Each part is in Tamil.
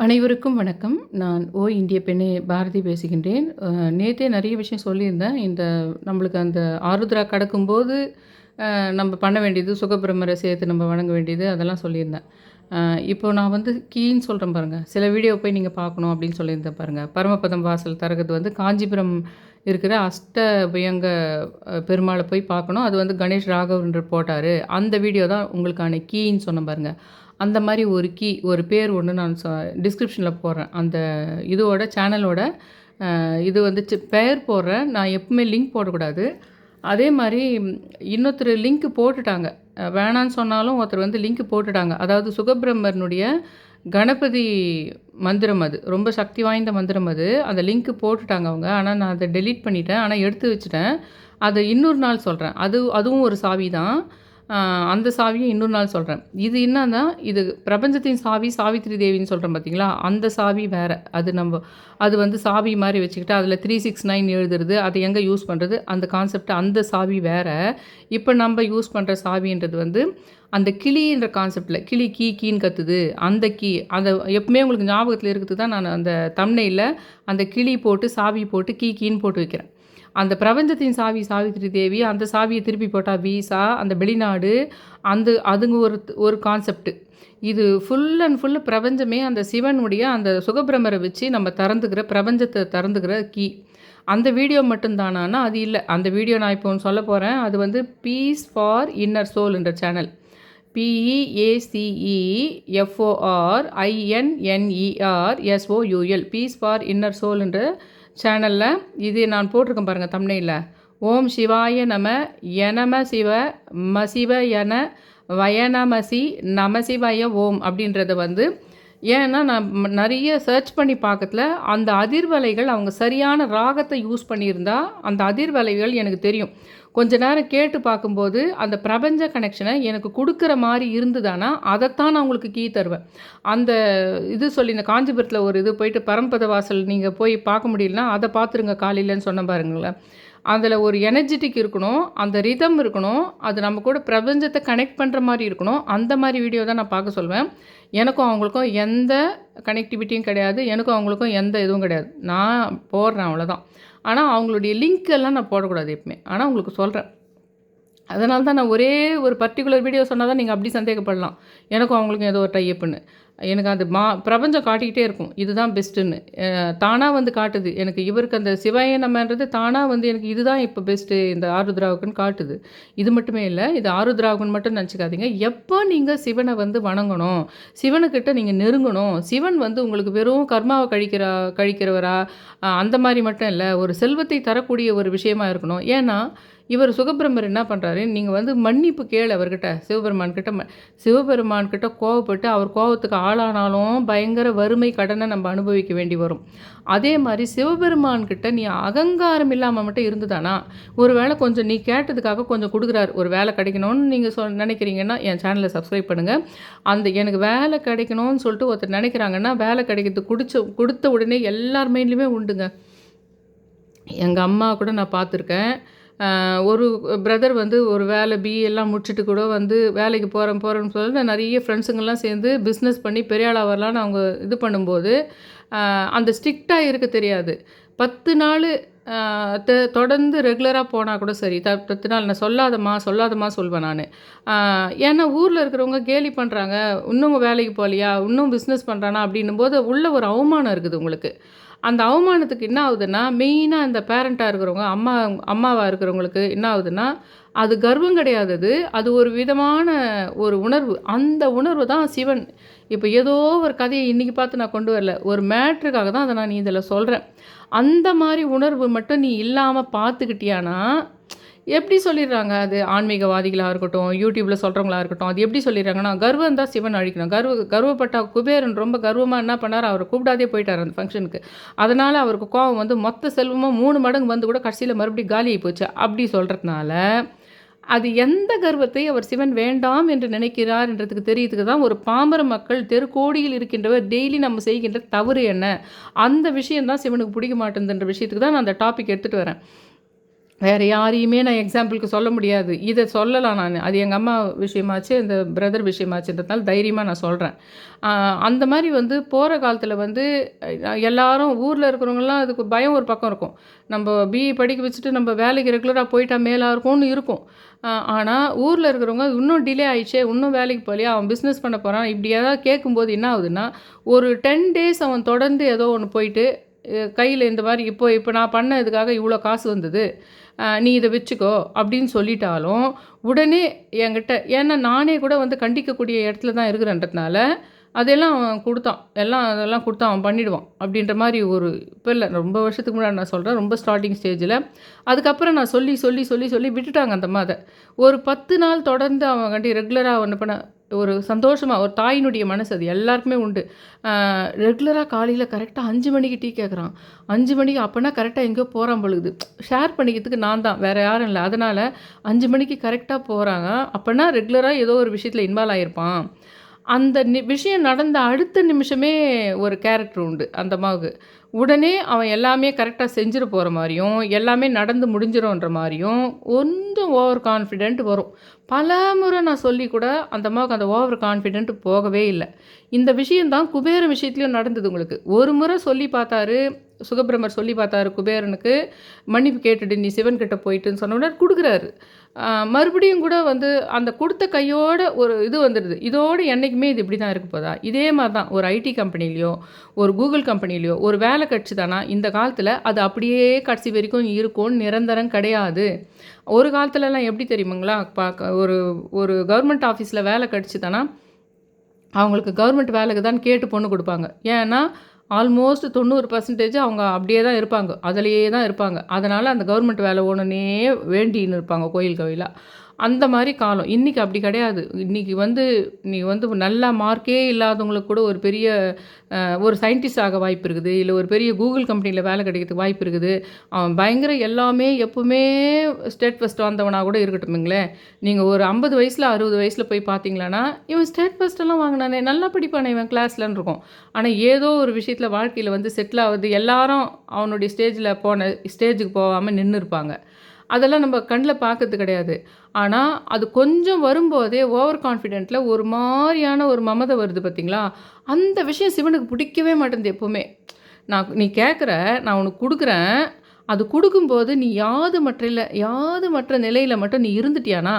அனைவருக்கும் வணக்கம். நான் ஓ இந்திய பெண்ணே பாரதி பேசுகின்றேன். நேற்றே நிறைய விஷயம் சொல்லியிருந்தேன். இந்த நம்மளுக்கு அந்த ஆருத்ரா கடக்கும்போது, நம்ம பண்ண வேண்டியது, சுகபிரமரை சேர்த்து நம்ம வணங்க வேண்டியது, அதெல்லாம் சொல்லியிருந்தேன். இப்போ நான் வந்து கீன்னு சொல்கிறேன் பாருங்க. சில வீடியோ போய் நீங்கள் பார்க்கணும் அப்படின்னு சொல்லியிருந்தேன் பாருங்கள் பரமபதம் வாசல் திறக்கிறது வந்து காஞ்சிபுரம் இருக்கிற அஷ்டபயங்க அ பெருமாளை போய் பார்க்கணும். அது வந்து கணேஷ் ராகவன்றவர் போட்டார் அந்த வீடியோ தான் உங்களுக்கான கீன்னு சொன்னேன் பாருங்கள் அந்த மாதிரி ஒரு கீ, ஒரு பேர் ஒன்று நான் சொ டிஸ்கிரிப்ஷனில் போடுறேன். அந்த இதோட சேனலோட இது வந்து பெயர் போடுறேன். நான் எப்பவுமே லிங்க் போடக்கூடாது. அதே மாதிரி இன்னொருத்தர் லிங்க் போட்டுட்டாங்க. வேணான்னு சொன்னாலும் ஒருத்தர் வந்து லிங்க் போட்டுட்டாங்க. அதாவது சுகபிரம்மனுடைய கணபதி மந்திரம் அது. ரொம்ப சக்தி வாய்ந்த மந்திரம் அது. அந்த லிங்க் போட்டுட்டாங்க அவங்க. ஆனால் நான் அதை டெலீட் பண்ணிட்டேன். ஆனால் எடுத்து வச்சுட்டேன். அதை இன்னொரு நாள் சொல்கிறேன் அது அதுவும் ஒரு சாவி தான். அந்த சாவியும் இன்னொரு நாள் சொல்கிறேன் இது என்னன்னா, இது பிரபஞ்சத்தின் சாவி சாவித்திரி தேவின்னு சொல்கிறேன் பார்த்தீங்களா? அந்த சாவி வேறு அது நம்ம அது வந்து சாவி மாதிரி வச்சுக்கிட்டு அதில் த்ரீ சிக்ஸ் நைன் எழுதுறது, அதை எங்கே யூஸ் பண்ணுறது அந்த கான்செப்ட் அந்த சாவி வேறு இப்போ நம்ம யூஸ் பண்ணுற சாவின்றது வந்து, அந்த கிளின்ற கான்செப்டில் கிளி கீ கீன்னு கத்துது. அந்த கீ அதை எப்பவுமே உங்களுக்கு ஞாபகத்தில் இருக்கிறது தான் நான் அந்த தம்ப்நெயில்ல அந்த கிளி போட்டு, சாவி போட்டு, கீ கீன்னு போட்டு வைக்கிறேன். அந்த பிரபஞ்சத்தின் சாவி சாவித்திரி தேவி. அந்த சாவியை திருப்பி போட்டால் வீசா அந்த வெளிநாடு, அந்த அதுங்க ஒரு ஒரு கான்செப்ட். இது ஃபுல் அண்ட் ஃபுல் பிரபஞ்சமே அந்த சிவனுடைய அந்த சுகபிரமரை வச்சு நம்ம திறந்துக்கிற பிரபஞ்சத்தை திறந்துக்கிற கீ. அந்த வீடியோ மட்டும் அது இல்லை அந்த வீடியோ நான் இப்போ ஒன்று சொல்லப் போகிறேன் அது வந்து peace for inner சோல்ன்ற channel. P E A C E F O R I N N E R S O U L peace for inner சோல்ன்ற சேனலில் இது நான் போட்டிருக்கேன் பாருங்கள் தமிழில் ஓம் சிவாய நம எனம சிவ மசிவ யன வயநமசி நமசிவய ஓம் அப்படின்றத வந்து ஏன்னா நான் நிறைய சர்ச் பண்ணி பார்க்கத்துல, அந்த அதிர்வலைகள் அவங்க சரியான ராகத்தை யூஸ் பண்ணியிருந்தா, அந்த அதிர்வலைகள் எனக்கு தெரியும். கொஞ்ச நேரம் கேட்டு பார்க்கும்போது, அந்த பிரபஞ்ச கனெக்ஷனை எனக்கு கொடுக்குற மாதிரி இருந்ததுன்னா அதைத்தான் நான் உங்களுக்கு கீ தருவேன். அந்த இது சொல்லி இந்த காஞ்சிபுரத்தில் ஒரு இது போயிட்டு பரம்பத வாசல் நீங்கள் போய் பார்க்க முடியலன்னா, அதை பார்த்துருங்க காலையிலன்னு சொன்னேன் பாருங்களேன். அதில் ஒரு எனர்ஜிட்டிக் இருக்கணும். அந்த ரிதம் இருக்கணும். அது நம்ம கூட பிரபஞ்சத்தை கனெக்ட் பண்ணுற மாதிரி இருக்கணும். அந்த மாதிரி வீடியோ தான் நான் பார்க்க சொல்வேன். எனக்கும் அவங்களுக்கும் எந்த கனெக்டிவிட்டியும் கிடையாது. எனக்கும் அவங்களுக்கும் எந்த இதுவும் கிடையாது. நான் போடுறேன் அவ்வளோதான். ஆனால் அவங்களுடைய லிங்க் எல்லாம் நான் போடக்கூடாது எப்பவுமே. ஆனால் உங்களுக்கு சொல்கிறேன் அதனால தான் நான் ஒரே ஒரு பர்ட்டிகுலர் வீடியோ சொன்னால் தான் நீங்கள் அப்படி சந்தேகப்படலாம். எனக்கும் அவங்களுக்கும் ஏதோ ஒரு டைப்புன்னு எனக்கு அது மா பிரபஞ்சம் காட்டிக்கிட்டே இருக்கும். இதுதான் பெஸ்ட்டுன்னு. தானாக வந்து காட்டுது. எனக்கு இவருக்கு அந்த சிவாய தானாக வந்து எனக்கு இதுதான் இப்போ பெஸ்ட்டு இந்த ஆருத்ராவுக்குன்னு காட்டுது. இது மட்டுமே இல்லை இது ஆருத்ராவுக்குன்னு மட்டும் நினச்சிக்காதீங்க எப்போ நீங்கள் சிவனை வந்து வணங்கணும், சிவனுக்கிட்ட நீங்கள் நெருங்கணும், சிவன் வந்து உங்களுக்கு வெறும் கர்மாவை கழிக்கிறா கழிக்கிறவரா, அந்த மாதிரி மட்டும் இல்லை ஒரு செல்வத்தை தரக்கூடிய ஒரு விஷயமா இருக்கணும். ஏன்னா, இவர் சுகபிரமர் என்ன பண்ணுறாரு நீங்கள் வந்து மன்னிப்பு கேளு அவர்கிட்ட. சிவபெருமான்கிட்ட ம சிவபெருமான்கிட்ட கோவப்பட்டு, அவர் கோவத்துக்கு ஆளானாலும் பயங்கர வறுமை, கடனை நம்ம அனுபவிக்க வேண்டி வரும். அதே மாதிரி சிவபெருமான்கிட்ட நீ அகங்காரம் இல்லாமல் மட்டும் இருந்துதானா, ஒரு வேளை கொஞ்சம் நீ கேட்டதுக்காக கொஞ்சம் கொடுக்குறாரு ஒரு வேலை கிடைக்கணும்னு நீங்கள் சொ நினைக்கிறீங்கன்னா என் சேனலை சப்ஸ்கிரைப் பண்ணுங்கள் அந்த எனக்கு வேலை கிடைக்கணும்னு சொல்லிட்டு ஒருத்தர் நினைக்கிறாங்கன்னா வேலை கிடைக்கிறது குடிச்ச கொடுத்த உடனே எல்லார் மைண்ட்லேயுமே உண்டுங்க. எங்கள் அம்மா கூட நான் பார்த்துருக்கேன். ஒரு பிரதர் வந்து ஒரு வேலை பி.ஏ எல்லாம் முடிச்சுட்டு கூட வந்து வேலைக்கு போகிறேன் போகிறேன்னு சொல்லிட்டு நிறைய ஃப்ரெண்ட்ஸுங்கெல்லாம் சேர்ந்து பிஸ்னஸ் பண்ணி பெரிய ஆளாக வரலான்னு அவங்க இது பண்ணும்போது, அந்த ஸ்ட்ரிக்டாக இருக்க தெரியாது. பத்து நாள் த தொடர்ந்து ரெகுலராக போனால் கூட சரி, த 10 நாள் நான் சொல்லாதம்மா, சொல்லாதம்மா சொல்வேன் நான் ஏன்னா ஊரில் இருக்கிறவங்க கேலி பண்ணுறாங்க "இன்னும் வேலைக்கு போகலையா? இன்னும் பிஸ்னஸ் பண்ணுறானா அப்படின்னும் போது உள்ள ஒரு அவமானம் இருக்குது உங்களுக்கு. அந்த அவமானத்துக்கு என்ன ஆகுதுன்னா, மெயினாக அந்த பேரண்ட்டாக இருக்கிறவங்க, அம்மா அம்மாவாக இருக்கிறவங்களுக்கு என்ன ஆகுதுன்னா, அது கர்வம் கிடையாது அது. அது ஒரு விதமான ஒரு உணர்வு. அந்த உணர்வு தான் சிவன். இப்போ ஏதோ ஒரு கதையை இன்றைக்கி பார்த்து நான் கொண்டு வரல. ஒரு மேட்ருக்காக தான் அதை நான் நீ இதில் சொல்கிறேன் அந்த மாதிரி உணர்வு மட்டும் நீ இல்லாமல் பார்த்துக்கிட்டியானா, எப்படி சொல்லிடுறாங்க அது ஆன்மீகவாதிகளாக இருக்கட்டும், யூடியூப்பில் சொல்கிறவங்களா இருக்கட்டும், அது எப்படி சொல்லிடுறாங்கன்னா, கர்வம் தான் சிவன் அழிக்கணும். கர்வ கர்வப்பட்ட குபேரன் ரொம்ப கர்வமாக என்ன பண்ணார் அவரை கூப்பிடாதே போயிட்டார் அந்த ஃபங்க்ஷனுக்கு அதனால் அவருக்கு கோவம் வந்து மொத்த செல்வமும் மூணு மடங்கு வந்து கூட கடைசியில் மறுபடியும் காலியாகி போச்சு. அப்படி சொல்கிறதுனால அது எந்த கர்வத்தை அவர் சிவன் வேண்டாம் என்று நினைக்கிறார் என்றதுக்கு தெரியுதுக்கு தான் ஒரு பாமர மக்கள் தெருக்கோடியில் இருக்கின்றவர் டெய்லி நம்ம செய்கின்ற தவறு என்ன? அந்த விஷயந்தான் சிவனுக்கு பிடிக்க மாட்டேங்குதுன்ற விஷயத்துக்கு தான் நான் அந்த டாபிக் எடுத்துகிட்டு வரேன். வேறு யாரையுமே நான் எக்ஸாம்பிளுக்கு சொல்ல முடியாது. இதை சொல்லலாம் நான். அது எங்கள் அம்மா விஷயமாச்சு இந்த பிரதர் விஷயமாச்சுன்றதுனால தைரியமாக நான் சொல்கிறேன் அந்த மாதிரி வந்து போகிற காலத்தில் வந்து எல்லாரும் ஊரில் இருக்கிறவங்கலாம் அதுக்கு பயம் ஒரு பக்கம் இருக்கும். நம்ம பிஇ படிக்க வச்சுட்டு நம்ம வேலைக்கு ரெகுலராக போயிட்டா மேலாக இருக்கும்னு இருக்கும். ஆனால் ஊரில் இருக்கிறவங்க இன்னும் டிலே ஆயிடுச்சே இன்னும் வேலைக்கு போகலையா அவன் பிஸ்னஸ் பண்ண போகிறான் இப்படி ஏதாவது கேட்கும்போது என்ன ஆகுதுன்னா ஒரு டென் டேஸ் அவன் தொடர்ந்து ஏதோ ஒன்று போயிட்டு கையில் இந்த மாதிரி இப்போ இப்போ நான் பண்ண இதுக்காக இவ்வளோ காசு வந்தது நீ இதை வச்சுக்கோ அப்படின்னு சொல்லிட்டாலும் உடனே என்கிட்ட ஏன்னா நானே கூட வந்து கண்டிக்கக்கூடிய இடத்துல தான் இருக்கிறன்றதுனால அதெல்லாம் அவன் கொடுத்தான். எல்லாம் அதெல்லாம் கொடுத்தா அவன் பண்ணிவிடுவான் அப்படின்ற மாதிரி ஒரு இப்போ இல்லை ரொம்ப வருஷத்துக்கு முன்னாடி நான் சொல்கிறேன் ரொம்ப ஸ்டார்டிங் ஸ்டேஜில் அதுக்கப்புறம் நான் சொல்லி சொல்லி சொல்லி சொல்லி விட்டுட்டாங்க அந்த மாதிரி ஒரு பத்து நாள் தொடர்ந்து அவன் கண்டி ரெகுலராக ஒன்று பண்ண ஒரு சந்தோஷமாக ஒரு தாயினுடைய மனசு அது எல்லாருக்குமே உண்டு. ரெகுலராக காலையில் கரெக்டாக அஞ்சு மணிக்கு டீ கேட்குறான் அஞ்சு மணிக்கு அப்போனா கரெக்டாக எங்கேயோ போகிறான் பொழுது. ஷேர் பண்ணிக்கிறதுக்கு நான் தான் வேறு யாரும் இல்லை. அதனால் அஞ்சு மணிக்கு கரெக்டாக போகிறாங்க அப்போனா ரெகுலராக ஏதோ ஒரு விஷயத்தில் இன்வால்வ் ஆகிருப்பான் அந்த நி விஷயம் நடந்த அடுத்த நிமிஷமே ஒரு கேரக்டர் உண்டு அந்த அம்மாவுக்கு உடனே அவன் எல்லாமே கரெக்டாக செஞ்சுட்டு போகிற மாதிரியும் எல்லாமே நடந்து முடிஞ்சிரும்ன்ற மாதிரியும் கொஞ்சம் ஓவர் கான்ஃபிடென்ட் வரும். பல முறை நான் சொல்லி கூட அந்த அம்மாவுக்கு அந்த ஓவர் கான்ஃபிடென்ட் போகவே இல்லை. இந்த விஷயந்தான் குபேர விஷயத்துலையும் நடந்தது உங்களுக்கு. ஒரு முறை சொல்லி பார்த்தாரு சுகபிரமர் சொல்லி பார்த்தாரு குபேரனுக்கு மன்னிப்பு கேட்டுட்டு நீ சிவன் கிட்ட போயிட்டுன்னு சொன்ன உடனே கொடுக்குறாரு. மறுபடியும் கூட வந்து அந்த கொடுத்த கையோட ஒரு இது வந்துடுது. இதோடு என்றைக்குமே இது இப்படி தான் இருக்க போதா? இதே மாதிரி தான் ஒரு ஐடி கம்பெனிலையோ ஒரு கூகுள் கம்பெனிலையோ ஒரு வேலை கிடச்சிதானா? இந்த காலத்தில் அது அப்படியே கடைசி வரைக்கும் இருக்கும்னு நிரந்தரம் கிடையாது. ஒரு காலத்துலலாம் எப்படி தெரியுமாங்களா? பார்க்க ஒரு ஒரு கவர்மெண்ட் ஆஃபீஸில் வேலை கிடச்சிதானா அவங்களுக்கு கவர்மெண்ட் வேலைக்கு தான் கேட்டு பொண்ணு கொடுப்பாங்க. ஏன்னா ஆல்மோஸ்ட் தொண்ணூறு பர்சன்டேஜ் அவங்க அப்படியே தான் இருப்பாங்க. அதிலேயே தான் இருப்பாங்க. அதனால் அந்த கவர்மெண்ட் வேலை ஒன்றுனே வேண்டின்னு இருப்பாங்க கோயில் கோயிலாக அந்த மாதிரி காலம். இன்றைக்கி அப்படி கிடையாது. இன்றைக்கி வந்து நீ வந்து நல்ல மார்க்கே இல்லாதவங்களுக்கு கூட ஒரு பெரிய ஒரு சயின்டிஸ்ட் ஆக வாய்ப்பு இருக்குது. இல்லை ஒரு பெரிய கூகுள் கம்பெனியில் வேலை கிடைக்கிறதுக்கு வாய்ப்பு இருக்குது. அவன் பயங்கர எல்லாமே எப்பவுமே ஸ்டேட் ஃபஸ்ட் வந்தவனாக கூட இருக்கட்டும்ங்களேன் நீங்கள் ஒரு ஐம்பது வயசில் அறுபது வயசில் போய் பார்த்தீங்களான்னா இவன் ஸ்டேட் ஃபஸ்ட்டெல்லாம் வாங்கினானே நல்லா படிப்பானே இவன் கிளாஸ்லன்னு இருக்கும். ஆனால் ஏதோ ஒரு விஷயத்தில் வாழ்க்கையில் வந்து செட்டில் ஆகுது. எல்லாரும் அவனுடைய ஸ்டேஜில் போன ஸ்டேஜுக்கு போகாமல் நின்று இருப்பாங்க அதெல்லாம் நம்ம கண்ணில் பார்க்கறது கிடையாது. ஆனால் அது கொஞ்சம் வரும்போதே ஓவர் கான்ஃபிடென்ட்டில் ஒரு மாதிரியான ஒரு மமதை வருது பார்த்தீங்களா அந்த விஷயம் சிவனுக்கு பிடிக்கவே மாட்டேங்குது எப்போவுமே. நான் நீ கேட்குற நான் உனக்கு கொடுக்குறேன். அது கொடுக்கும்போது நீ யாது மற்ற இல்லை யாது மற்ற நிலையில் மட்டும் நீ இருந்துட்டியானா?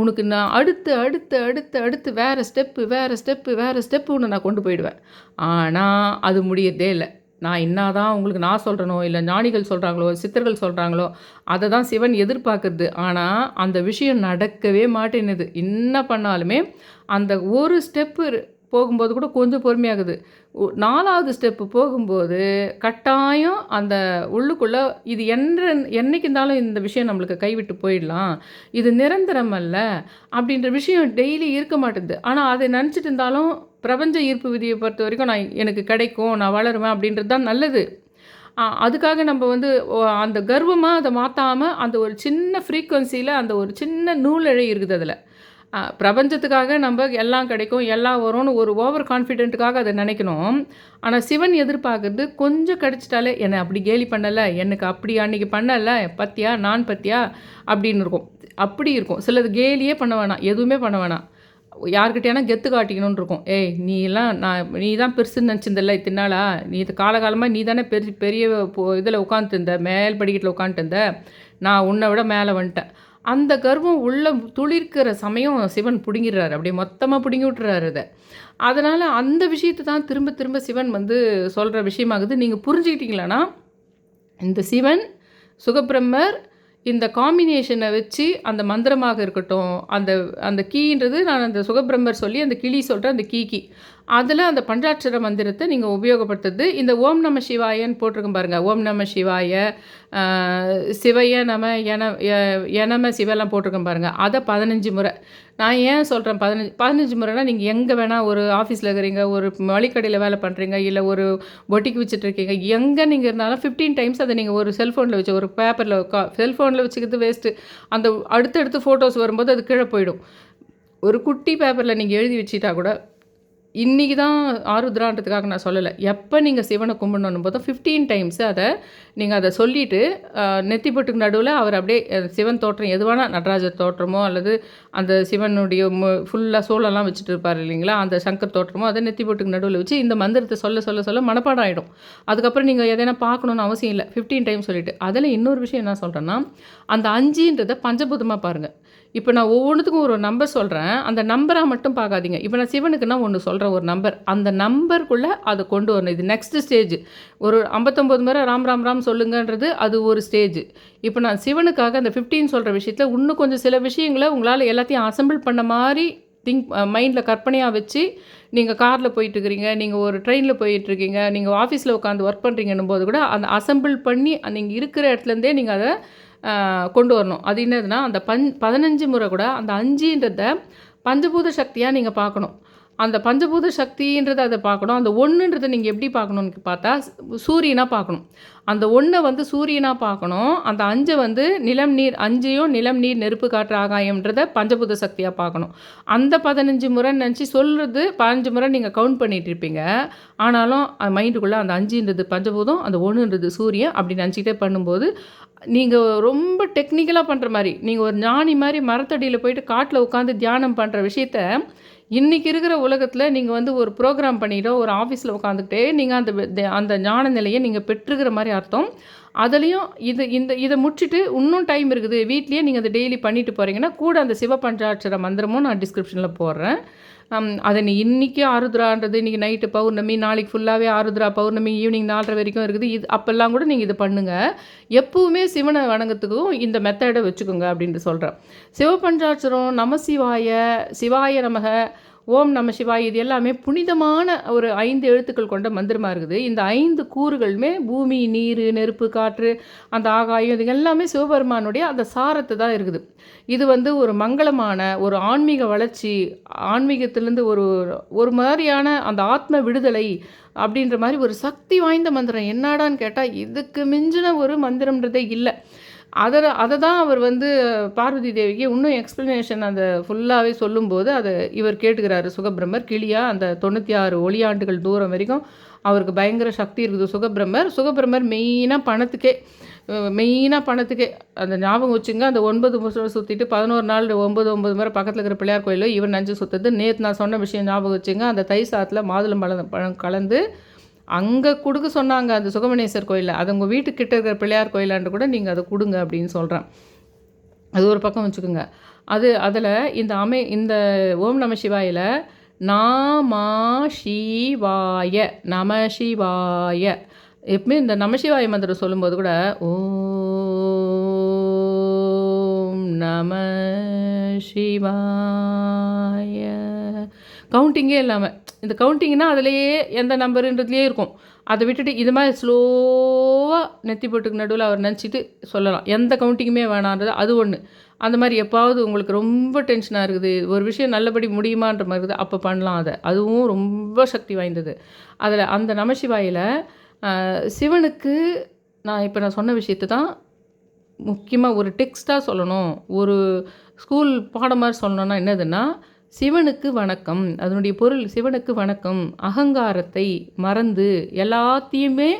உனக்கு நான் அடுத்து அடுத்து அடுத்து அடுத்து வேறு ஸ்டெப்பு வேறு ஸ்டெப்பு வேறு ஸ்டெப்பு ஒன்று நான் கொண்டு போயிடுவேன். ஆனால் அது முடியறதே இல்லை. நான் என்னதான் உங்களுக்கு நான் சொல்கிறனோ இல்லை ஞானிகள் சொல்கிறாங்களோ சித்தர்கள் சொல்கிறாங்களோ அதை தான் சிவன் எதிர்பார்க்குறது. ஆனால் அந்த விஷயம் நடக்கவே மாட்டேன்னுது. என்ன பண்ணாலுமே அந்த ஒரு ஸ்டெப்பு போகும்போது கூட கொஞ்சம் பொறுமையாகுது. ஒ- நாலாவது ஸ்டெப்பு போகும்போது கட்டாயம் அந்த உள்ளுக்குள்ளே இது என்ற என்றைக்கு இருந்தாலும் இந்த விஷயம் நம்மளுக்கு கைவிட்டு போயிடலாம். இது நிரந்தரம் அல்ல அப்படின்ற விஷயம் டெய்லி இருக்க மாட்டேங்குது. ஆனால் அதை நினச்சிட்டு இருந்தாலும் பிரபஞ்ச ஈர்ப்பு விதியை பொறுத்த வரைக்கும் நான் எனக்கு கிடைக்கும் நான் வளருவேன் அப்படின்றது தான் நல்லது. அதுக்காக நம்ம வந்து ஓ, அந்த கர்வமாக அதை மாற்றாமல் அந்த ஒரு சின்ன ஃப்ரீக்குவன்சியில் அந்த ஒரு சின்ன நூலழை இருக்குது அதில். பிரபஞ்சத்துக்காக நம்ம எல்லாம் கிடைக்கும் எல்லாம் வரும்னு ஒரு ஓவர் கான்ஃபிடென்ட்டுக்காக அதை நினைக்கணும். ஆனால் சிவன் எதிர்பார்க்குறது கொஞ்சம் கிடைச்சிட்டாலே என்னை அப்படி கேலி பண்ணலை எனக்கு அப்படி அன்னைக்கு பண்ணலை பத்தியா நான் பத்தியா அப்படின்னு இருக்கும். அப்படி இருக்கும். சிலது கேலியே பண்ண வேணாம் எதுவுமே பண்ண வேணாம். யார்கிட்டயானா கெத்து காட்டிக்கணும்னு இருக்கும். ஏய் நீ எல்லாம் நான் நீ தான் பெருசுன்னு நினச்சிருந்தல இத்தினாலா நீ இது காலகாலமாக நீ தானே பெரிய பெரிய இதில் உட்காந்துருந்த மேல் படிக்கட்டில் உட்காந்துருந்த நான் உன்னை விட மேலே வந்துட்டேன். அந்த கர்வம் உள்ள துளிர்க்கிற சமயம் சிவன் பிடுங்கிடுறாரு. அப்படியே மொத்தமாக பிடுங்கி விட்டுறாரு அதை அதனால் அந்த விஷயத்தை தான் திரும்ப திரும்ப சிவன் வந்து சொல்கிற விஷயமாகுது. நீங்கள் புரிஞ்சுக்கிட்டீங்களான்னா இந்த சிவன் சுகபிரம்மர் இந்த காம்பினேஷனை வச்சு அந்த மந்திரமாக இருக்கட்டும் அந்த அந்த கீன்றது நான் அந்த சுகபிரம்மர் சொல்லி அந்த கிளி சொல்கிற அந்த கீ கீ அதில் அந்த பஞ்சாட்சர மந்திரத்தை நீங்கள் உபயோகப்படுத்துறது இந்த ஓம் நம சிவாயன்னு போட்டிருக்கும் பாருங்கள் ஓம் நம சிவாய சிவய நம என எனம சிவெல்லாம் போட்டிருக்கோம் பாருங்கள் அதை பதினஞ்சு முறை. நான் ஏன் சொல்கிறேன் பதினஞ்சு பதினஞ்சு முறைனா நீங்கள் எங்கே வேணால் ஒரு ஆஃபீஸில் இருக்கிறீங்க ஒரு மளிக்கடையில் வேலை பண்ணுறீங்க இல்லை ஒரு பொட்டிக்கு வச்சுட்ருக்கீங்க எங்கே நீங்கள் இருந்தாலும் ஃபிஃப்டீன் டைம்ஸ் அதை நீங்கள் ஒரு செல்ஃபோனில் வச்சு ஒரு பேப்பரில் செல்ஃபோனில் வச்சுக்கிறது வேஸ்ட்டு அந்த அடுத்தடுத்து ஃபோட்டோஸ் வரும்போது அது கீழே போயிடும். ஒரு குட்டி பேப்பரில் நீங்கள் எழுதி வச்சுட்டா கூட இன்றைக்கி தான் ஆருத்ரான்றதுக்காக நான் சொல்லலை. எப்போ நீங்கள் சிவனை கும்பிடணும் போதும் ஃபிஃப்டீன் டைம்ஸ் அதை நீங்கள் அதை சொல்லிவிட்டு நெத்திப்பட்டுக்கு நடுவில் அவர் அப்படியே சிவன் தோற்றம் எதுவான நடராஜர் தோற்றமோ அல்லது அந்த சிவனுடைய ஃபுல்லாக சோளெல்லாம் வச்சுட்டு இருப்பார் இல்லைங்களா? அந்த சங்கர் தோற்றமோ அதை நெத்திப்பட்டுக்கு நடுவில் வச்சு இந்த மந்திரத்தை சொல்ல சொல்ல சொல்ல மனப்பாடம் ஆகிடும் அதுக்கப்புறம் நீங்கள் எதனா பார்க்கணுன்னு அவசியம் இல்லை. ஃபிஃப்டீன் டைம் சொல்லிவிட்டு அதில் இன்னொரு விஷயம் என்ன சொல்கிறேன்னா அந்த அஞ்சுன்றதை பஞ்சபூதமாக பாருங்கள் இப்போ நான் ஒவ்வொன்றுத்துக்கும் ஒரு நம்பர் சொல்கிறேன் அந்த நம்பராக மட்டும் பார்க்காதீங்க. இப்போ நான் சிவனுக்குன்னா ஒன்று சொல்கிறேன் ஒரு நம்பர் அந்த நம்பருக்குள்ளே அதை கொண்டு வரணும். இது நெக்ஸ்ட் ஸ்டேஜ் ஒரு ஐம்பத்தொம்போது முறை ராம் ராம் ராம் சொல்லுங்கன்றது அது ஒரு ஸ்டேஜ் இப்போ நான் சிவனுக்காக அந்த 15 சொல்கிற விஷயத்தில் இன்னும் கொஞ்சம் சில விஷயங்களை உங்களால் எல்லாத்தையும் அசம்பிள் பண்ண மாதிரி திங்க் மைண்டில் கற்பனையாக வச்சு நீங்கள் காரில் போயிட்டுருக்கிறீங்க நீங்கள் ஒரு ட்ரெயினில் போயிட்டுருக்கீங்க நீங்கள் ஆஃபீஸில் உட்காந்து ஒர்க் பண்ணுறீங்கன்னும் போது கூட அந்த அசம்பிள் பண்ணி நீங்கள் இருக்கிற இடத்துலேருந்தே நீங்கள் அதை கொண்டு வரணும். அது என்னதுன்னா அந்த பன் பதினஞ்சு முறை கூட அந்த அஞ்சுன்றத பஞ்சபூத சக்தியாக நீங்கள் பார்க்கணும். அந்த பஞ்சபூத சக்தின்றதை அதை பார்க்கணும். அந்த ஒன்றுன்றதை நீங்கள் எப்படி பார்க்கணுன்னு பார்த்தா சூரியனாக பார்க்கணும். அந்த ஒன்றை வந்து சூரியனாக பார்க்கணும். அந்த அஞ்சை வந்து நிலம் நீர் அஞ்சையும் நிலம் நீர் நெருப்பு காற்று ஆகாயம்ன்றத பஞ்சபூத சக்தியாக பார்க்கணும். அந்த பதினஞ்சு முறை நினச்சி சொல்கிறது பதினஞ்சு முறை நீங்கள் கவுண்ட் பண்ணிட்டு இருப்பீங்க. ஆனாலும் மைண்டுக்குள்ளே அந்த அஞ்சுன்றது பஞ்சபூதம் அந்த ஒன்றுன்றது சூரியன் அப்படி நினச்சிக்கிட்டே பண்ணும்போது நீங்கள் ரொம்ப டெக்னிக்கலாக பண்ணுற மாதிரி நீங்கள் ஒரு ஞானி மாதிரி மரத்தடியில் போயிட்டு காட்டில் உட்காந்து தியானம் பண்ணுற விஷயத்த இன்றைக்கி இருக்கிற உலகத்தில் நீங்கள் வந்து ஒரு ப்ரோக்ராம் பண்ணிட்டோ ஒரு ஆஃபீஸில் உட்காந்துக்கிட்டே நீங்கள் அந்த அந்த ஞான நிலையை நீங்கள் பெற்றுக்கிற மாதிரி அர்த்தம். அதுலேயும் இது இந்த இதை முடிச்சுட்டு இன்னும் டைம் இருக்குது. வீட்லேயே நீங்கள் அதை டெய்லி பண்ணிட்டு போகிறீங்கன்னா கூட அந்த சிவபஞ்சாட்சர மந்திரமும் நான் டிஸ்கிரிப்ஷனில் போடுறேன். அதை நீ இன்றைக்கி ஆருத்ரான்றது இன்றைக்கி நைட்டு பௌர்ணமி நாளைக்கு ஃபுல்லாகவே ஆருத்ரா பௌர்ணமி ஈவினிங் நாலரை வரைக்கும் இருக்குது. இது அப்போல்லாம் கூட நீங்கள் இது பண்ணுங்கள் எப்போவுமே சிவனை வணங்கத்துக்கும் இந்த மெத்தடை வச்சுக்கோங்க அப்படின்ட்டு சொல்கிறேன் சிவபஞ்சாட்சரம் நமசிவாய சிவாய நமக ஓம் நம சிவாய். இது எல்லாமே புனிதமான ஒரு ஐந்து எழுத்துக்கள் கொண்ட மந்திரமாக இருக்குது. இந்த ஐந்து கூறுகளுமே பூமி நீர் நெருப்பு காற்று அந்த ஆகாயம் இது எல்லாமே சிவபெருமானுடைய அந்த சாரத்தை தான் இருக்குது. இது வந்து ஒரு மங்களமான ஒரு ஆன்மீக வளர்ச்சி ஆன்மீகத்திலேருந்து ஒரு ஒரு மாதிரியான அந்த ஆத்ம விடுதலை அப்படின்ற மாதிரி ஒரு சக்தி வாய்ந்த மந்திரம். என்னடான்னு கேட்டால் இதுக்கு மிஞ்சின ஒரு மந்திரம்ன்றதே இல்லை. அதை அதை தான் அவர் வந்து பார்வதி தேவிக்கு இன்னும் எக்ஸ்ப்ளனேஷன் அந்த ஃபுல்லாகவே சொல்லும்போது அதை இவர் கேட்டுக்கிறாரு. சுகபிரமர் கிளியா அந்த தொண்ணூற்றி ஆறு ஒளியாண்டுகள் தூரம் வரைக்கும் அவருக்கு பயங்கர சக்தி இருக்குது. சுகபிரமர் சுகபிரமர் மெயினாக பணத்துக்கே மெயினாக பணத்துக்கே அந்த ஞாபகம் வச்சுங்க அந்த ஒன்பது வருஷம் சுற்றிட்டு பதினோரு நாள் ஒம்பது ஒன்பது முறை பக்கத்தில் இருக்கிற பிள்ளையார் கோயிலில் இவர் நஞ்சு சுற்றுறது நேற்று நான் சொன்ன விஷயம் ஞாபகம் வச்சுங்க அந்த தை சாத்தில் மாதுளம் பழம் பழம் கலந்து அங்கே கொடுக்க சொன்னாங்க அந்த சுகமணேஸ்வர் கோயிலில். அது உங்கள் வீட்டுக்கிட்ட இருக்கிற பிள்ளையார் கோயிலாண்டு கூட நீங்கள் அதை கொடுங்க அப்படின்னு சொல்கிறேன் அது ஒரு பக்கம் வச்சுக்கோங்க. அது அதில் இந்த அமை இந்த ஓம் நம சிவாயில் நாமா சிவாய நம சிவாய. எப்பவுமே இந்த நமசிவாய மந்திரம் சொல்லும்போது கூட ஓம் நம சிவாய. கவுண்டிங்கே இல்லாமல் இந்த கவுண்டிங்னா அதுலேயே எந்த நம்பருன்றதுலேயே இருக்கும். அதை விட்டுட்டு இது மாதிரி ஸ்லோவாக நெத்தி போட்டுக்கு நடுவில் அவர் நினச்சிட்டு சொல்லலாம். எந்த கவுண்டிங்குமே வேணான்றது அது ஒன்று அந்த மாதிரி எப்பாவது உங்களுக்கு ரொம்ப டென்ஷனாக இருக்குது. ஒரு விஷயம் நல்லபடி முடியுமான்ற மாதிரி இருக்குது. அப்போ பண்ணலாம் அதை. அதுவும் ரொம்ப சக்தி வாய்ந்தது. அதில் அந்த நமசிவாயில் சிவனுக்கு நான் இப்போ நான் சொன்ன விஷயத்தை தான் முக்கியமாக ஒரு டெக்ஸ்ட்டாக சொல்லணும். ஒரு ஸ்கூல் பாடம் மாதிரி சொல்லணும்னா என்னதுன்னா சிவனுக்கு வணக்கம். அதனுடைய பொருள் சிவனுக்கு வணக்கம். அகங்காரத்தை மறந்து எல்லாத்தையுமே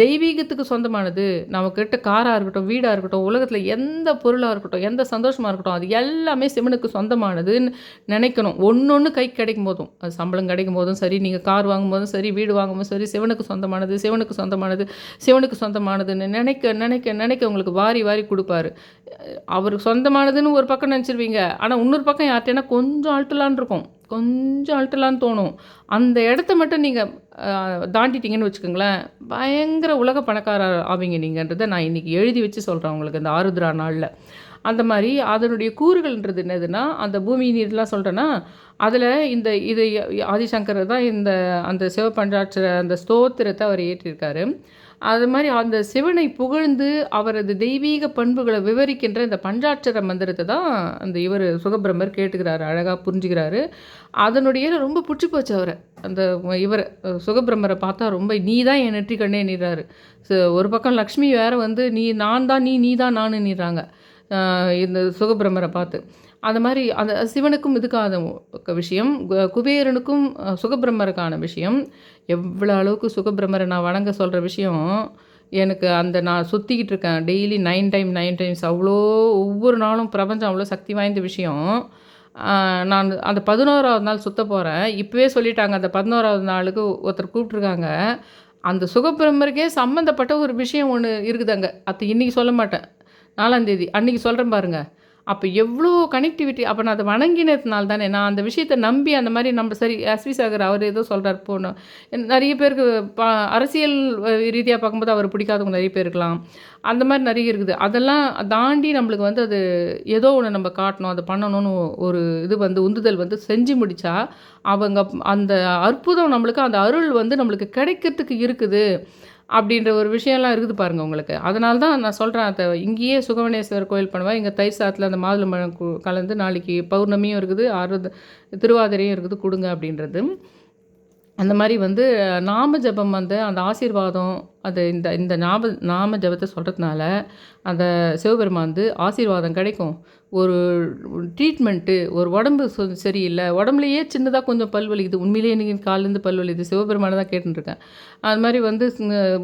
தெய்வீகத்துக்கு சொந்தமானது. நம்மக்கிட்ட காராக இருக்கட்டும் வீடாக இருக்கட்டும் உலகத்தில் எந்த பொருளாக இருக்கட்டும் எந்த சந்தோஷமாக இருக்கட்டும் அது எல்லாமே சிவனுக்கு சொந்தமானதுன்னு நினைக்கணும். ஒன்று ஒன்று கை கிடைக்கும் போதும். அது சம்பளம் கிடைக்கும் போதும் சரி நீங்கள் கார் வாங்கும் போதும் சரி வீடு வாங்கும்போது சரி சிவனுக்கு சொந்தமானது சிவனுக்கு சொந்தமானது சிவனுக்கு சொந்தமானதுன்னு நினைக்க நினைக்க நினைக்க உங்களுக்கு வாரி வாரி கொடுப்பாரு. அவருக்கு சொந்தமானதுன்னு ஒரு பக்கம் நினச்சிருவீங்க. ஆனால் இன்னொரு பக்கம் யார்கிட்டனா கொஞ்சம் ஆழ்த்தலான் இருக்கும். கொஞ்சம் அழட்டலான்னு தோணும். அந்த இடத்த மட்டும் நீங்கள் தாண்டிட்டீங்கன்னு வச்சுக்கோங்களேன் பயங்கர உலக பணக்காரர் ஆவீங்க நீங்கன்றதை நான் இன்றைக்கி எழுதி வச்சு சொல்கிறேன் உங்களுக்கு இந்த ஆருத்ரா நாளில். அந்த மாதிரி அதனுடைய கூறுகள்ன்றது என்னதுன்னா அந்த பூமி நீர்லாம் சொல்கிறேன்னா அதில் இந்த இது ஆதிசங்கர் தான் இந்த அந்த சிவபஞ்சாட்சர அந்த ஸ்தோத்திரத்தை அவர் ஏற்றிருக்காரு அது மாதிரி அந்த சிவனை புகழ்ந்து அவரது தெய்வீக பண்புகளை விவரிக்கின்ற இந்த பஞ்சாட்சர மந்திரத்தை தான் அந்த இவர் சுகபிரமர் கேட்டுக்கிறாரு அழகாக புரிஞ்சுக்கிறாரு. அதனுடைய ரொம்ப பிடிச்சி போச்சு அவரை. அந்த இவர் சுகபிரமரை பார்த்தா ரொம்ப நீ தான் என் நெற்றி கண்ணே நீறாரு ஒரு பக்கம் லக்ஷ்மி வேற வந்து நீ நான் தான் நீ நீ தான் நான் நீறாங்க இந்த சுகபிரம்மரை பார்த்து. அந்த மாதிரி அந்த சிவனுக்கும் இதுக்காத விஷயம். குபேரனுக்கும் சுகபிரமருக்கான விஷயம். எவ்வளோ அளவுக்கு சுகபிரமரை நான் வணங்க சொல்கிற விஷயம் எனக்கு அந்த நான் சுற்றிக்கிட்டு இருக்கேன். Daily nine time nine times அவ்வளோ ஒவ்வொரு நாளும் பிரபஞ்சம் அவ்வளோ சக்தி வாய்ந்த விஷயம். நான் அந்த பதினோராவது நாள் சுத்த போகிறேன் இப்போவே சொல்லிட்டாங்க அந்த பதினோராவது நாளுக்கு ஒருத்தர் கூப்பிட்ருக்காங்க அந்த சுகபிரம்மருக்கே சம்மந்தப்பட்ட ஒரு விஷயம் ஒன்று இருக்குது அங்கே அது இன்றைக்கி சொல்ல மாட்டேன். நாலாந்தேதி அன்றைக்கி சொல்கிறேன் பாருங்கள் அப்போ எவ்வளோ கனெக்டிவிட்டி அப்போ நான் அதை வணங்கினதுனால தானே நான் அந்த விஷயத்தை நம்பி அந்த மாதிரி நம்ம சரி எஸ்வி சாகர் அவர் ஏதோ சொல்கிறார் போகணும் நிறைய பேருக்கு பா அரசியல் ரீதியாக பார்க்கும்போது அவர் பிடிக்காதவங்க நிறைய பேர் இருக்கலாம். அந்த மாதிரி நிறைய இருக்குது. அதெல்லாம் தாண்டி நம்மளுக்கு வந்து அது ஏதோ ஒன்று நம்ம காட்டணும் அதை பண்ணணும்னு ஒரு இது வந்து உந்துதல் வந்து செஞ்சு முடித்தா அவங்க அந்த அற்புதம் நம்மளுக்கு அந்த அருள் வந்து நம்மளுக்கு கிடைக்கிறதுக்கு இருக்குது. அப்படின்ற ஒரு விஷயம்லாம் இருக்குது பாருங்கள் உங்களுக்கு. அதனால தான் நான் சொல்கிறேன் அதை இங்கேயே சுகவனேஸ்வரர் கோயில் பண்ணுவேன் இங்கே தயிர் சாத்தில் அந்த மாதுளம்பழம் கலந்து நாளைக்கு பௌர்ணமியும் இருக்குது ஆறுவது திருவாதிரையும் இருக்குது கொடுங்க அப்படின்றது. அந்த மாதிரி வந்து நாம ஜபம் வந்து அந்த ஆசீர்வாதம் அது இந்த இந்த நாம நாம ஜபத்தை சொல்கிறதுனால அந்த சிவபெருமான் வந்து ஆசீர்வாதம் கிடைக்கும். ஒரு ட்ரீட்மெண்ட்டு ஒரு உடம்பு சரியில்லை. உடம்புலையே சின்னதாக கொஞ்சம் பல் வலிக்குது. உண்மையிலேயே நீங்கள் காலேருந்து பல் வலிக்குது. சிவபெருமானை தான் கேட்டுருக்கேன் அது மாதிரி வந்து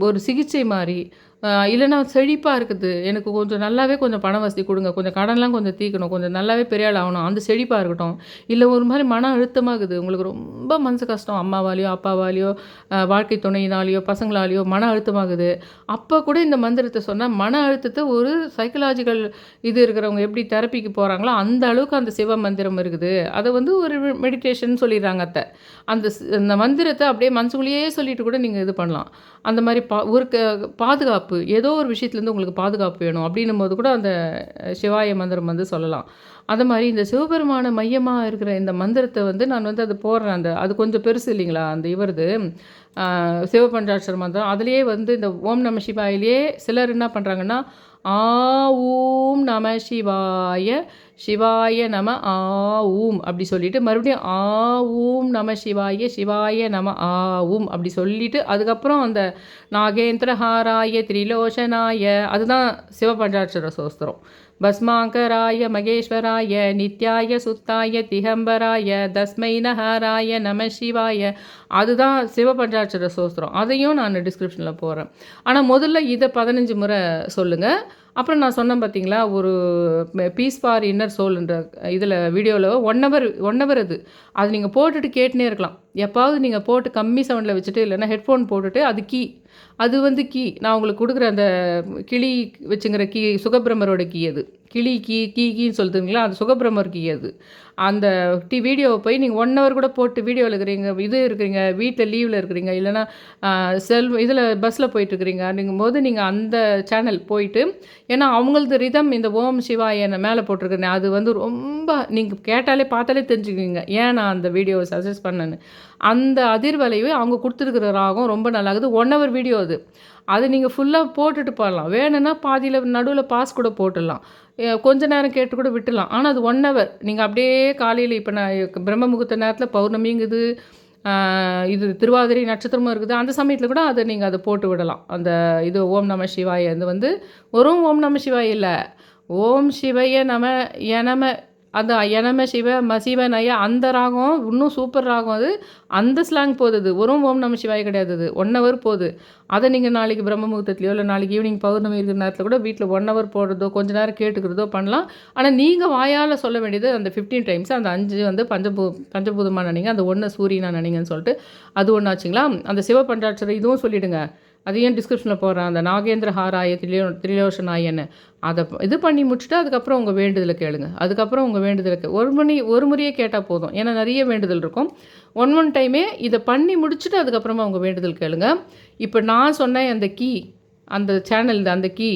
ஒரு சிகிச்சை மாதிரி இல்லைன்னா செழிப்பாக இருக்குது. எனக்கு கொஞ்சம் நல்லாவே கொஞ்சம் பண வசதி கொடுங்க. கொஞ்சம் கடன்லாம் கொஞ்சம் தீர்க்கணும் கொஞ்சம் நல்லாவே பெரிய ஆள் ஆகணும். அந்த செழிப்பாக இருக்கட்டும். இல்லை ஒரு மாதிரி மன அழுத்தமாக இருக்குது உங்களுக்கு ரொம்ப மனசு கஷ்டம். அம்மாவாலேயோ அப்பாவாலேயோ வாழ்க்கை துணையினாலேயோ பசங்களாலேயோ மன அழுத்தமாகுது. அப்போ கூட இந்த மந்திரத்தை சொன்னால் மன அழுத்தத்தை ஒரு சைக்கலாஜிக்கல் இது இருக்கிறவங்க எப்படி தெரப்பிக்கு போகிறாங்களோ அந்த அளவுக்கு அந்த சிவ மந்திரம் இருக்குது. அதை வந்து ஒரு மெடிடேஷன் சொல்லிடுறாங்க அத்தை. அந்த அந்த மந்திரத்தை அப்படியே மனசுக்குள்ளேயே சொல்லிட்டு கூட நீங்கள் இது பண்ணலாம். அந்த மாதிரி பா ஒரு க- பாதுகாப்பு ஏதோ ஒரு விஷயத்துலேருந்து உங்களுக்கு பாதுகாப்பு வேணும் அப்படின்னும் போது கூட அந்த சிவாய மந்திரம் வந்து சொல்லலாம். அது மாதிரி இந்த சிவபெருமான மையமாக இருக்கிற இந்த மந்திரத்தை வந்து நான் வந்து அது போடுறேன். அந்த அது கொஞ்சம் பெருசு இல்லைங்களா? அந்த இவரது சிவபஞ்சாட்சர மந்திரம். அதுலேயே வந்து இந்த ஓம் நம சிவாயிலேயே சிலர் என்ன பண்ணுறாங்கன்னா ஆ ஊம் நம சிவாய சிவாய நம ஆ ஊம் அப்படி சொல்லிட்டு மறுபடியும் ஆ ஊம் நம சிவாய சிவாய நம ஆ ஊம் அப்படி சொல்லிட்டு அதுக்கப்புறம் அந்த நாகேந்திரஹாராய திரிலோசனாய அதுதான் சிவபஞ்சாட்சர சோஸ்திரம். பஸ்மாங்கராய மகேஸ்வராய நித்யாய சுத்தாய திகம்பராய தஸ்மை நஹராய நம சிவாய அதுதான் சிவபஞ்சாட்சர சோஸ்திரம். அதையும் நான் டிஸ்கிரிப்ஷனில் போகிறேன் ஆனால் முதல்ல இதை பதினஞ்சு முறை சொல்லுங்கள் அப்புறம் நான் சொன்னேன் பார்த்தீங்களா ஒரு பீஸ் ஃபார் இன்னர் சோல்ன்ற இதில் வீடியோவில் ஒன் ஹவர் ஒன் ஹவர் அது. அது நீங்கள் போட்டுட்டு கேட்டுனே இருக்கலாம். எப்பாவது நீங்கள் போட்டு கம்மி சவுண்டில் வச்சுட்டு இல்லைன்னா ஹெட்ஃபோன் போட்டுட்டு அது கீ அது வந்து கீ நான் உங்களுக்கு கொடுக்குற அந்த கிளி வச்சுங்கிற கீ சுகபிரமரோட கீ அது. கிளி கீ கீ கீன்னு சொல்லுதுங்களா அது சுகபிரமர் கீ அது. அந்த டி வீடியோவை போய் நீங்கள் ஒன் ஹவர் கூட போட்டு வீடியோவில் இருக்கிறீங்க இது இருக்கிறீங்க வீட்டில் லீவில் இருக்கிறீங்க இல்லைன்னா செல் இதில் பஸ்ஸில் போயிட்டுருக்கிறீங்க அப்படிங்கும் போது நீங்கள் அந்த சேனல் போயிட்டு ஏன்னா அவங்களது ரிதம் இந்த ஓம் சிவாய என்னை மேலே போட்டிருக்கிறேன் அது வந்து ரொம்ப நீங்கள் கேட்டாலே பார்த்தாலே தெரிஞ்சுக்குவீங்க. ஏன் நான் அந்த வீடியோவை சஜஸ்ட் பண்ணேன்னு? அந்த அதிர்வலையை அவங்க கொடுத்துருக்குற ராகம் ரொம்ப நல்லா இருக்குது ஒன் ஹவர் வீடியோ அது அது நீங்கள் ஃபுல்லாக போட்டுட்டு போடலாம். வேணும்னா பாதியில் நடுவில் பாஸ் கூட போட்டுடலாம். கொஞ்ச நேரம் கேட்டு கூட விட்டுடலாம். ஆனால் அது ஒன் ஹவர் நீங்கள் அப்படியே காலையில் இப்போ நான் பிரம்ம முகூர்த்த நேரத்தில் பௌர்ணமிங்குது இது திருவாதிரை நட்சத்திரமும் இருக்குது. அந்த சமயத்தில் கூட அதை நீங்கள் அதை போட்டு விடலாம். அந்த இது ஓம் நம சிவாய இது வந்து வெறும் ஓம் நம சிவாய இல்லை. ஓம் சிவைய நம எனம அந்த எனம சிவ மசிவ நய அந்த ராகம் இன்னும் சூப்பர் ராகம் அது. அந்த ஸ்லாங் போகுது வெறும் ஓம் நம சிவாய கிடையாது அது. ஒன் ஹவர் போகுது அதை நீங்கள் நாளைக்கு பிரம்ம முகூர்த்தத்துலையோ இல்லை நாளைக்கு ஈவினிங் பௌர்ணமி இருக்கிற நேரத்தில் கூட வீட்டில் ஒன் ஹவர் போடுறதோ கொஞ்ச நேரம் கேட்டுக்கிறதோ பண்ணலாம். ஆனால் நீங்கள் வாயால் சொல்ல வேண்டியது அந்த ஃபிஃப்டீன் டைம்ஸ் அந்த அஞ்சு வந்து பஞ்சபூ பஞ்சபூதமாக நினைங்க. அந்த ஒன்று சூரியனாக நினைங்கன்னு சொல்லிட்டு அது ஒன்று ஆச்சுங்களா? அந்த சிவ பஞ்சாட்சரம் இதுவும் சொல்லிவிடுங்க அதையும் டிஸ்கிரிப்ஷனில் போடுறேன். அந்த நாகேந்திர ஹாராய திரிலோ திரிலோஷனாயன்னு அதை இது பண்ணி முடிச்சுட்டு அதுக்கப்புறம் உங்கள் வேண்டுதலை கேளுங்க. அதுக்கப்புறம் உங்கள் வேண்டுதலுக்கு ஒரு மணி ஒரு முறையே கேட்டால் போதும். ஏன்னா நிறைய வேண்டுதல் இருக்கும். ஒன் ஒன் டைமே இதை பண்ணி முடிச்சுட்டு அதுக்கப்புறமா உங்கள் வேண்டுதல் கேளுங்க. இப்போ நான் சொன்ன அந்த கீ அந்த சேனல் அந்த கீ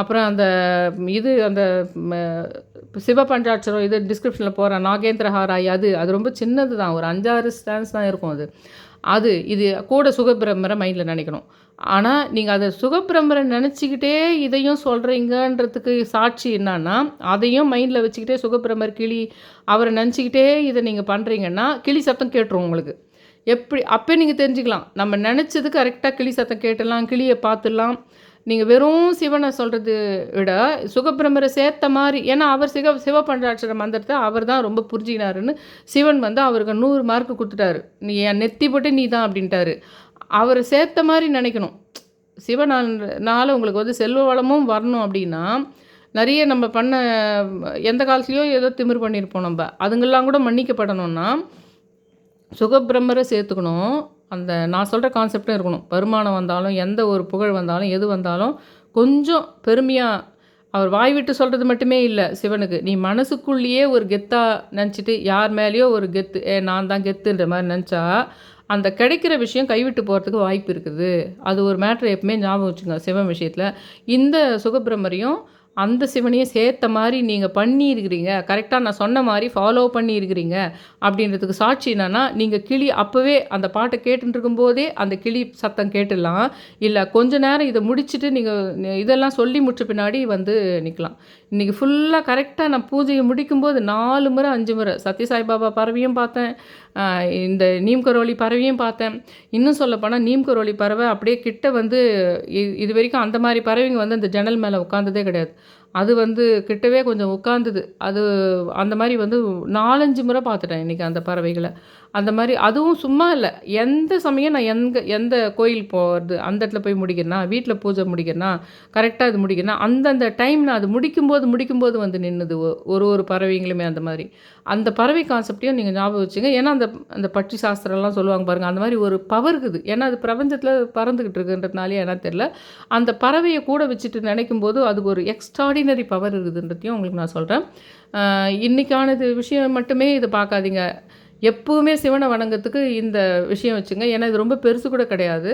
அப்புறம் அந்த இது அந்த சிவ பஞ்சாட்சரம் இது டிஸ்கிரிப்ஷனில் போகிறேன் நாகேந்திரஹாராய் அது அது ரொம்ப சின்னது தான் ஒரு அஞ்சாறு ஸ்டான்ஸ் தான் இருக்கும் அது. அது இது கூட சுகபிரமரை மைண்டில் நினைக்கணும். ஆனால் நீங்கள் அதை சுகப்பிரம்பரை நினச்சிக்கிட்டே இதையும் சொல்கிறீங்கன்றதுக்கு சாட்சி என்னன்னா அதையும் மைண்டில் வச்சுக்கிட்டே சுகப்பிரம்பர் கிளி அவரை நினச்சிக்கிட்டே இதை நீங்கள் பண்ணுறீங்கன்னா கிளி சத்தம் கேட்டுரும் உங்களுக்கு. எப்படி அப்போ நீங்கள் தெரிஞ்சுக்கலாம். நம்ம நினச்சது கரெக்டாக கிளி சத்தம் கேட்டலாம் கிளியை பார்த்துடலாம். நீங்கள் வெறும் சிவனை சொல்கிறது விட சுகப்பிரமரை சேர்த்த மாதிரி ஏன்னா அவர் சிவ சிவபண்டாட்சர மந்திரத்தை அவர் தான் ரொம்ப புரிஞ்சினாருன்னு சிவன் வந்து அவருக்கு நூறு மார்க் கொடுத்துட்டாரு. நீ என் நெத்தி போட்டு நீ தான் அப்படின்ட்டாரு. அவரை சேர்த்த மாதிரி நினைக்கணும். சிவனால் உங்களுக்கு வந்து செல்வ வளமும் வரணும் அப்படின்னா நிறைய நம்ம பண்ண எந்த காலத்துலேயோ ஏதோ திமிர் பண்ணியிருப்போம் நம்ம. அதுங்கெல்லாம் கூட மன்னிக்கப்படணும்னா சுகபிரம்மரை சேர்த்துக்கணும். அந்த நான் சொல்கிற கான்செப்டும் இருக்கணும். வருமானம் வந்தாலும் எந்த ஒரு புகழ் வந்தாலும் எது வந்தாலும் கொஞ்சம் பெருமையாக அவர் வாய் விட்டு சொல்கிறது மட்டுமே இல்லை சிவனுக்கு நீ மனசுக்குள்ளேயே ஒரு கெத்தாக நினச்சிட்டு யார் மேலேயோ ஒரு கெத்து ஏ நான் தான் கெத்துன்ற மாதிரி நினச்சா அந்த கிடைக்கிற விஷயம் கைவிட்டு போகிறதுக்கு வாய்ப்பு இருக்குது. அது ஒரு மேட்ரு எப்பவுமே ஞாபகம் வச்சுங்க சிவன் விஷயத்தில். இந்த சுகபிரமரையும் அந்த சிவனையும் சேர்த்த மாதிரி நீங்கள் பண்ணியிருக்கிறீங்க. கரெக்டாக நான் சொன்ன மாதிரி ஃபாலோ பண்ணியிருக்கிறீங்க. அப்படின்றதுக்கு சாட்சி என்னென்னா நீங்கள் கிளி அப்போவே அந்த பாட்டை கேட்டுருக்கும் போதே அந்த கிளி சத்தம் கேட்டுடலாம். இல்லை கொஞ்ச நேரம் இதை முடிச்சுட்டு நீங்கள் இதெல்லாம் சொல்லி முடிச்ச பின்னாடி வந்து நிற்கலாம் இன்றைக்கி ஃபுல்லாக கரெக்டாக நான் பூஜையை முடிக்கும்போது நாலு முறை அஞ்சு முறை சத்யசாய்பாபா பறவையும் பார்த்தேன். இந்த நீம் கரோலி பறவையும் பார்த்தேன். இன்னும் சொல்லப்போனால் நீம் கரோலி பறவை அப்படியே கிட்ட வந்து இது வரைக்கும் அந்த மாதிரி பறவைங்க வந்து அந்த ஜன்னல் மேலே உட்காந்ததே கிடையாது. அது வந்து கிட்டவே கொஞ்சம் உட்காந்துது அது அந்த மாதிரி வந்து நாலஞ்சு முறை பார்த்துட்டேன் இன்றைக்கி அந்த பறவைகளை. அந்த மாதிரி அதுவும் சும்மா இல்லை. எந்த சமயம் நான் எங்க எந்த கோயில் போகிறது அந்த இடத்துல போய் முடிக்கிறேன்னா வீட்டில் பூஜை முடிக்கிறேன்னா கரெக்டாக இது முடிக்கிறேன்னா அந்தந்த டைம் நான் அது முடிக்கும்போது முடிக்கும்போது வந்து நின்றுது ஒரு ஒரு பறவைங்களுமே அந்த மாதிரி. அந்த பறவை கான்செப்டையும் நீங்கள் ஞாபகம் வச்சுங்க. ஏன்னா அந்த அந்த பட்சி சாஸ்திரம்லாம் சொல்லுவாங்க பாருங்கள் அந்த மாதிரி ஒரு பவர் இருக்குது. ஏன்னா அது பிரபஞ்சத்தில் பறந்துக்கிட்டு இருக்குன்றதுனாலே என்ன தெரில அந்த பறவையை கூட வச்சுட்டு நினைக்கும் போது அதுக்கு ஒரு எக்ஸ்ட்ராடினரி பவர் இருக்குதுன்றதையும் உங்களுக்கு நான் சொல்கிறேன் இன்றைக்கானது விஷயம் மட்டுமே இதை பார்க்காதீங்க. எப்போவுமே சிவனை வணங்கத்துக்கு இந்த விஷயம் வச்சுங்க. ஏன்னா இது ரொம்ப பெருசு கூட கிடையாது.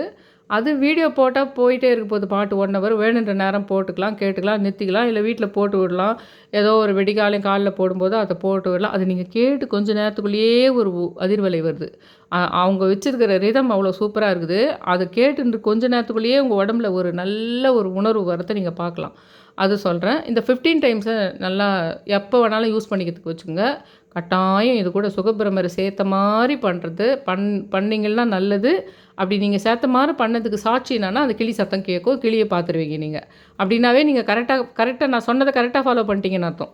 அது வீடியோ போட்டால் போயிட்டே இருக்க போது பாட்டு ஒன் ஹவர் வேணுன்ற நேரம் போட்டுக்கலாம் கேட்டுக்கலாம் நிறுத்திக்கலாம் இல்லை வீட்டில் போட்டு விடலாம். ஏதோ ஒரு வெடிகாலையும் காலில் போடும்போது அதை போட்டு விடலாம். அது நீங்கள் கேட்டு கொஞ்சம் நேரத்துக்குள்ளேயே ஒரு அதிர்வலை வருது. அவங்க வச்சுருக்கிற ரிதம் அவ்வளோ சூப்பராக இருக்குது. அதை கேட்டு கொஞ்ச நேரத்துக்குள்ளேயே உங்கள் உடம்புல ஒரு நல்ல ஒரு உணர்வு வரத்தை நீங்கள் பார்க்கலாம். அது சொல்கிறேன் இந்த ஃபிஃப்டீன் டைம்ஸை நல்லா எப்போ வேணாலும் யூஸ் பண்ணிக்கிறதுக்கு வச்சுங்க கட்டாயம் இது கூட சுகபிரமரை சேர்த்த மாதிரி பண்ணுறது பண் பண்ணிங்கன்னா நல்லது. அப்படி நீங்கள் சேர்த்த மாதிரி பண்ணதுக்கு சாட்சி என்னன்னா அந்த கிளி சத்தம் கேட்கும். கிளியை பார்த்துருவீங்க நீங்கள் அப்படின்னாவே நீங்கள் கரெக்டாக கரெக்டாக நான் சொன்னதை கரெக்டாக ஃபாலோ பண்ணிட்டீங்கன்னு அர்த்தம்.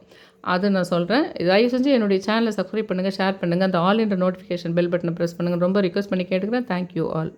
அது நான் சொல்கிறேன் தயவு செஞ்சு என்னுடைய சேனலை சப்ஸ்கிரைப் பண்ணுங்கள் ஷேர் பண்ணுங்கள் அந்த ஆல் இன்டர் நோட்டிஃபிகேஷன் பெல் பட்டனை ப்ரெஸ் பண்ணுங்கள் ரொம்ப ரிக்வஸ்ட் பண்ணி கேட்டுக்கிறேன். Thank you all